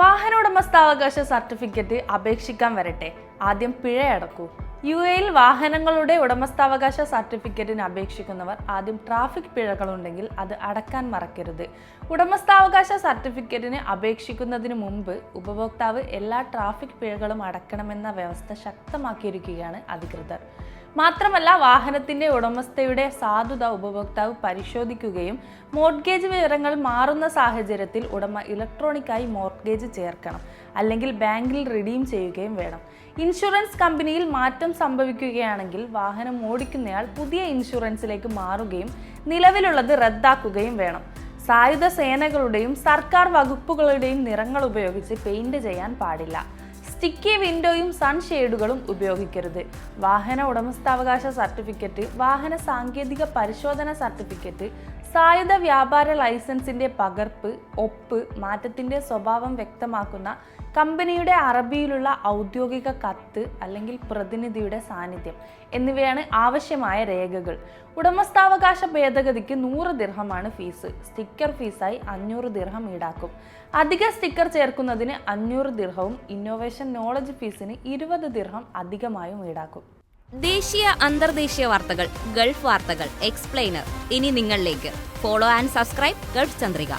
വാഹനോടമസ്ഥാവകാശ certificate അപേക്ഷിക്കാൻ വരട്ടെ. ആദ്യം പിഴ അടക്കൂ യു എയിൽ വാഹനങ്ങളുടെ ഉടമസ്ഥാവകാശ സർട്ടിഫിക്കറ്റിന് അപേക്ഷിക്കുന്നവർ ആദ്യം ട്രാഫിക് പിഴകളുണ്ടെങ്കിൽ അത് അടക്കാൻ മറക്കരുത്. ഉടമസ്ഥാവകാശ സർട്ടിഫിക്കറ്റിന് അപേക്ഷിക്കുന്നതിന് മുമ്പ് ഉപഭോക്താവ് എല്ലാ ട്രാഫിക് പിഴകളും അടക്കണമെന്ന വ്യവസ്ഥ ശക്തമാക്കിയിരിക്കുകയാണ് അധികൃതർ. മാത്രമല്ല വാഹനത്തിന്റെ ഉടമസ്ഥയുടെ സാധുത ഉപഭോക്താവ് പരിശോധിക്കുകയും മോർട്ട്ഗേജ് വിവരങ്ങൾ മാറുന്ന സാഹചര്യത്തിൽ ഉടമ ഇലക്ട്രോണിക്കായി മോർട്ട്ഗേജ് ചേർക്കണം അല്ലെങ്കിൽ ബാങ്കിൽ റിഡീം ചെയ്യുകയും വേണം. ഇൻഷുറൻസ് കമ്പനിയിൽ മാറ്റം സംഭവിക്കുകയാണെങ്കിൽ വാഹനം ഓടിക്കുന്നയാൾ പുതിയ ഇൻഷുറൻസിലേക്ക് മാറുകയും നിലവിലുള്ളത് റദ്ദാക്കുകയും വേണം. സായുധ സേനകളുടെയും സർക്കാർ വകുപ്പുകളുടെയും നിറങ്ങൾ ഉപയോഗിച്ച് പെയിന്റ് ചെയ്യാൻ പാടില്ല. സ്റ്റിക്കി വിൻഡോയും സൺഷെയ്ഡുകളും ഉപയോഗിക്കരുത്. വാഹന ഉടമസ്ഥാവകാശ സർട്ടിഫിക്കറ്റ് വാഹന സാങ്കേതിക പരിശോധന സർട്ടിഫിക്കറ്റ് സായുധ വ്യാപാര ലൈസൻസിന്റെ പകർപ്പ് ഒപ്പ് മാറ്റത്തിന്റെ സ്വഭാവം വ്യക്തമാക്കുന്ന കമ്പനിയുടെ അറബിയിലുള്ള ഔദ്യോഗിക കത്ത് അല്ലെങ്കിൽ പ്രതിനിധിയുടെ സാന്നിധ്യം എന്നിവയാണ് ആവശ്യമായ രേഖകൾ. ഉടമസ്ഥാവകാശ ഭേദഗതിക്ക് നൂറ് ദിർഹമാണ് ഫീസ്. സ്റ്റിക്കർ ഫീസായി അഞ്ഞൂറ് ദിർഹം ഈടാക്കും. അധിക സ്റ്റിക്കർ ചേർക്കുന്നതിന് അഞ്ഞൂറ് ദിർഹവും ഇന്നോവേഷൻ നോളജ് ഫീസിന് ഇരുപത് ദിർഹം അധികമായും ഈടാക്കും. ദേശീയ അന്തർദേശീയ വാർത്തകൾ ഗൾഫ് വാർത്തകൾ എക്സ്പ്ലെയിനർ. ഇനി നിങ്ങളിലേക്ക്. Follow and subscribe Gulf Chandrika.